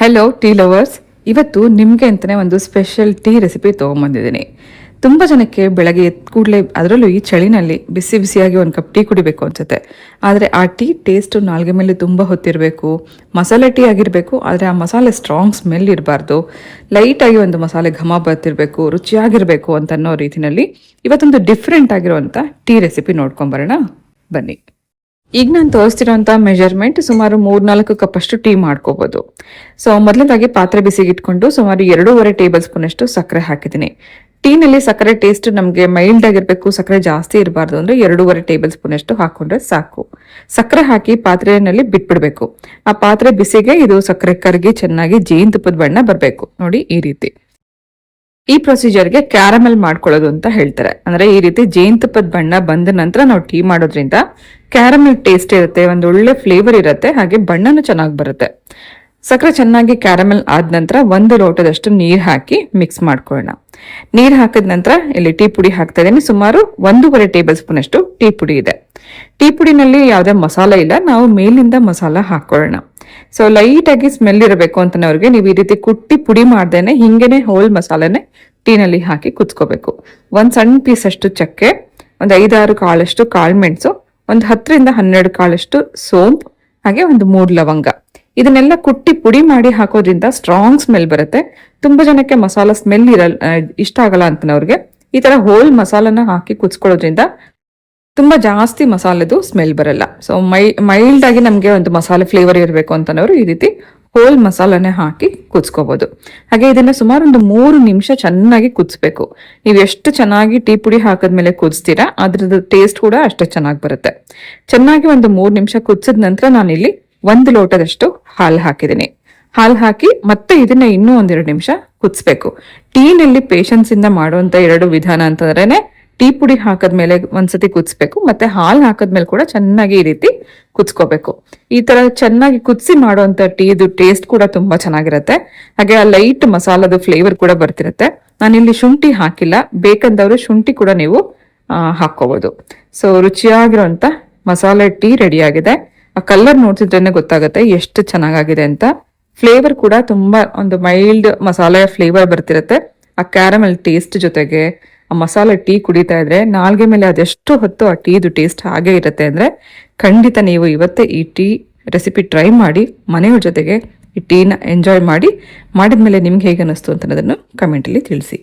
Hello tea lovers ಇವತ್ತು ನಿಮಗೆ ಅಂತಲೇ ಒಂದು ಸ್ಪೆಷಲ್ ಟೀ ರೆಸಿಪಿ ತೊಗೊಂಬಂದಿದ್ದೀನಿ. ತುಂಬ ಜನಕ್ಕೆ ಬೆಳಗ್ಗೆ ಎದ್ದು ಕೂಡಲೇ ಅದರಲ್ಲೂ ಈ ಚಳಿನಲ್ಲಿ ಬಿಸಿ ಬಿಸಿಯಾಗಿ ಒಂದು ಕಪ್ ಟೀ ಕುಡಿಬೇಕು ಅನ್ಸುತ್ತೆ. ಆದರೆ ಆ ಟೀ ಟೇಸ್ಟು ನಾಲ್ಗೆ ಮೇಲೆ ತುಂಬ ಹೊತ್ತಿರಬೇಕು. ಮಸಾಲೆ ಟೀ ಆಗಿರಬೇಕು, ಆದರೆ ಆ ಮಸಾಲೆ ಸ್ಟ್ರಾಂಗ್ ಸ್ಮೆಲ್ ಇರಬಾರ್ದು. ಲೈಟಾಗಿ ಒಂದು ಮಸಾಲೆ ಘಮ ಬರ್ತಿರಬೇಕು, ರುಚಿಯಾಗಿರಬೇಕು ಅಂತನ್ನೋ ರೀತಿಯಲ್ಲಿ ಇವತ್ತೊಂದು ಡಿಫ್ರೆಂಟ್ ಆಗಿರುವಂಥ ಟೀ ರೆಸಿಪಿ ನೋಡ್ಕೊಂಬರೋಣ ಬನ್ನಿ. ಈಗ ನಾನು ತೋರಿಸ್ತಿರೋಂಥ ಮೆಜರ್ಮೆಂಟ್ ಸುಮಾರು ಮೂರ್ನಾಲ್ಕು ಕಪ್ ಅಷ್ಟು ಟೀ ಮಾಡ್ಕೋಬೋದು. ಸೊ ಮೊದಲನೇದಾಗಿ ಪಾತ್ರೆ ಬಿಸಿಗೆ ಇಟ್ಕೊಂಡು ಸುಮಾರು ಎರಡೂವರೆ ಟೇಬಲ್ ಸ್ಪೂನ್ ಅಷ್ಟು ಸಕ್ಕರೆ ಹಾಕಿದ್ದೀನಿ. ಟೀನಲ್ಲಿ ಸಕ್ಕರೆ ಟೇಸ್ಟ್ ನಮಗೆ ಮೈಲ್ಡ್ ಆಗಿರಬೇಕು, ಸಕ್ಕರೆ ಜಾಸ್ತಿ ಇರಬಾರ್ದು ಅಂದ್ರೆ ಎರಡೂವರೆ ಟೇಬಲ್ ಸ್ಪೂನ್ ಅಷ್ಟು ಹಾಕೊಂಡ್ರೆ ಸಾಕು. ಸಕ್ಕರೆ ಹಾಕಿ ಪಾತ್ರೆಯಲ್ಲಿ ಬಿಟ್ಬಿಡ್ಬೇಕು. ಆ ಪಾತ್ರೆ ಬಿಸಿಗೆ ಇದು ಸಕ್ಕರೆ ಕರಗಿ ಚೆನ್ನಾಗಿ ಜೇನುತುಪ್ಪದ ಬಣ್ಣ ಬರಬೇಕು. ನೋಡಿ ಈ ರೀತಿ. ಈ ಪ್ರೊಸೀಜರ್ಗೆ ಕ್ಯಾರಮೆಲ್ ಮಾಡ್ಕೊಳ್ಳೋದು ಅಂತ ಹೇಳ್ತಾರೆ. ಅಂದ್ರೆ ಈ ರೀತಿ ಜೇನುತುಪ್ಪದ ಬಣ್ಣ ಬಂದ ನಂತರ ನಾವು ಟೀ ಮಾಡೋದ್ರಿಂದ ಕ್ಯಾರಮೆಲ್ ಟೇಸ್ಟ್ ಇರುತ್ತೆ, ಒಂದು ಒಳ್ಳೆ ಫ್ಲೇವರ್ ಇರುತ್ತೆ, ಹಾಗೆ ಬಣ್ಣನೂ ಚೆನ್ನಾಗಿ ಬರುತ್ತೆ. ಸಕ್ಕರೆ ಚೆನ್ನಾಗಿ ಕ್ಯಾರಮೆಲ್ ಆದ ನಂತರ ಒಂದು ಲೋಟದಷ್ಟು ನೀರು ಹಾಕಿ ಮಿಕ್ಸ್ ಮಾಡ್ಕೊಳ್ಳೋಣ. ನೀರು ಹಾಕಿದ ನಂತರ ಇಲ್ಲಿ ಟೀ ಪುಡಿ ಹಾಕ್ತಾ ಇದ್ದೀನಿ ಸುಮಾರು ಒಂದೂವರೆ ಟೇಬಲ್ ಸ್ಪೂನ್ ಅಷ್ಟು ಟೀ ಪುಡಿ ಇದೆ. ಟೀ ಪುಡಿನಲ್ಲಿ ಯಾವುದೇ ಮಸಾಲೆ ಇಲ್ಲ, ನಾವು ಮೇಲಿಂದ ಮಸಾಲ ಹಾಕೊಳ್ಳೋಣ. ಸೊ ಲೈಟಾಗಿ ಸ್ಮೆಲ್ ಇರಬೇಕು ಅಂತನವ್ರಿಗೆ ನೀವು ಈ ರೀತಿ ಕುಟ್ಟಿ ಪುಡಿ ಮಾಡ್ದೇನೆ ಹಿಂಗೇನೆ ಹೋಲ್ ಮಸಾಲೆನೆ ಟೀನಲ್ಲಿ ಹಾಕಿ ಕುದ್ಸ್ಕೋಬೇಕು. ಒಂದು ಸಣ್ಣ ಪೀಸ್ ಅಷ್ಟು ಚಕ್ಕೆ, ಒಂದು ಐದಾರು ಕಾಳಷ್ಟು ಕಾಳ್ಮೆಣಸು ಒಂದು ಹತ್ತರಿಂದ ಹನ್ನೆರಡು ಕಾಳಷ್ಟು ಸೋಂಪು ಹಾಗೆ ಒಂದು ಮೂರು ಲವಂಗ. ಇದನ್ನೆಲ್ಲ ಕುಟ್ಟಿ ಪುಡಿ ಮಾಡಿ ಹಾಕೋದ್ರಿಂದ ಸ್ಟ್ರಾಂಗ್ ಸ್ಮೆಲ್ ಬರುತ್ತೆ. ತುಂಬಾ ಜನಕ್ಕೆ ಮಸಾಲ ಸ್ಮೆಲ್ ಇರಲ್ಲ ಆ, ಇಷ್ಟ ಆಗಲ್ಲ ಅಂತನವ್ರಿಗೆ. ಈ ತರ ಹೋಲ್ ಮಸಾಲನ ಹಾಕಿ ಕುಚ್ಕೊಳ್ಳೋದ್ರಿಂದ ತುಂಬಾ ಜಾಸ್ತಿ ಮಸಾಲೆದು ಸ್ಮೆಲ್ ಬರಲ್ಲ. ಸೊ ಮೈ ಮೈಲ್ಡ್ ಆಗಿ ನಮಗೆ ಒಂದು ಮಸಾಲೆ ಫ್ಲೇವರ್ ಇರಬೇಕು ಅಂತನವರು ಈ ರೀತಿ ಹೋಲ್ ಮಸಾಲನೆ ಹಾಕಿ ಕುದಿಸ್ಕೋಬಹುದು ಹಾಗೆ ಇದನ್ನ ಸುಮಾರು ಒಂದು ಮೂರು ನಿಮಿಷ ಚೆನ್ನಾಗಿ ಕುದಿಸ್ಬೇಕು. ನೀವು ಎಷ್ಟು ಚೆನ್ನಾಗಿ ಟೀ ಪುಡಿ ಹಾಕಿದ್ಮೇಲೆ ಕುದಿಸ್ತೀರಾ, ಅದ್ರದ್ದು ಟೇಸ್ಟ್ ಕೂಡ ಅಷ್ಟೇ ಚೆನ್ನಾಗಿ ಬರುತ್ತೆ. ಚೆನ್ನಾಗಿ ಒಂದು ಮೂರು ನಿಮಿಷ ಕುದಿಸಿದ ನಂತರ ನಾನಿಲ್ಲಿ ಒಂದು ಲೋಟದಷ್ಟು ಹಾಲು ಹಾಕಿದ್ದೀನಿ. ಹಾಲು ಹಾಕಿ ಮತ್ತೆ ಇದನ್ನ ಇನ್ನೂ ಒಂದೆರಡು ನಿಮಿಷ ಕುದಿಸ್ಬೇಕು. ಟೀನಲ್ಲಿ ಪೇಷನ್ಸ್ ಇಂದ ಮಾಡುವಂತ ಎರಡು ವಿಧಾನ ಅಂತಂದ್ರೇನೆ ಟೀ ಪುಡಿ ಹಾಕದ್ಮೇಲೆ ಒಂದ್ಸತಿ ಕುದಿಸ್ಬೇಕು ಮತ್ತೆ ಹಾಲು ಹಾಕಿದ್ಮೇಲೆ ಕೂಡ ಚೆನ್ನಾಗಿ ಈ ರೀತಿ ಕುದಿಸ್ಕೋಬೇಕು. ಈ ತರ ಚೆನ್ನಾಗಿ ಕುದಿಸಿ ಮಾಡುವಂತ ಟೀದು ಟೇಸ್ಟ್ ಕೂಡ ತುಂಬಾ ಚೆನ್ನಾಗಿರುತ್ತೆ. ಹಾಗೆ ಆ ಲೈಟ್ ಮಸಾಲದ ಫ್ಲೇವರ್ ಕೂಡ ಬರ್ತಿರುತ್ತೆ. ಇಲ್ಲಿ ಶುಂಠಿ ಹಾಕಿಲ್ಲ. ಬೇಕಂದವರು ಶುಂಠಿ ಕೂಡ ನೀವು ಆ, ಹಾಕ್ಕೋಬಹುದು ಸೊ ರುಚಿಯಾಗಿರುವಂತ ಮಸಾಲೆ ಟೀ ರೆಡಿ ಆಗಿದೆ ಆ ಕಲರ್ ನೋಡ್ತಿದ್ರೇನೆ ಗೊತ್ತಾಗುತ್ತೆ ಎಷ್ಟು ಚೆನ್ನಾಗಾಗಿದೆ ಅಂತ. ಫ್ಲೇವರ್ ಕೂಡ ತುಂಬಾ ಒಂದು ಮೈಲ್ಡ್ ಮಸಾಲೆ ಫ್ಲೇವರ್ ಬರ್ತಿರುತ್ತೆ. ಆ ಕ್ಯಾರಮೆಲ್ ಟೇಸ್ಟ್ ಜೊತೆಗೆ ಆ ಮಸಾಲೆ ಟೀ ಕುಡಿತಾ ಇದ್ರೆ ನಾಲ್ಗೆ ಮೇಲೆ ಅದೆಷ್ಟು ಹೊತ್ತು ಆ ಟೀದು ಟೇಸ್ಟ್ ಹಾಗೆ ಇರುತ್ತೆ ಅಂದರೆ ಖಂಡಿತ ನೀವು ಇವತ್ತೇ ಈ ಟೀ ರೆಸಿಪಿ ಟ್ರೈ ಮಾಡಿ ಮನೆಯವ್ರ ಜೊತೆಗೆ ಈ ಟೀನ ಎಂಜಾಯ್ ಮಾಡಿ ಮಾಡಿದ ಮೇಲೆ ನಿಮ್ಗೆ ಹೇಗೆ ಅನ್ನಿಸ್ತು ಅಂತ ಅನ್ನೋದನ್ನು ಕಮೆಂಟಲ್ಲಿ ತಿಳಿಸಿ.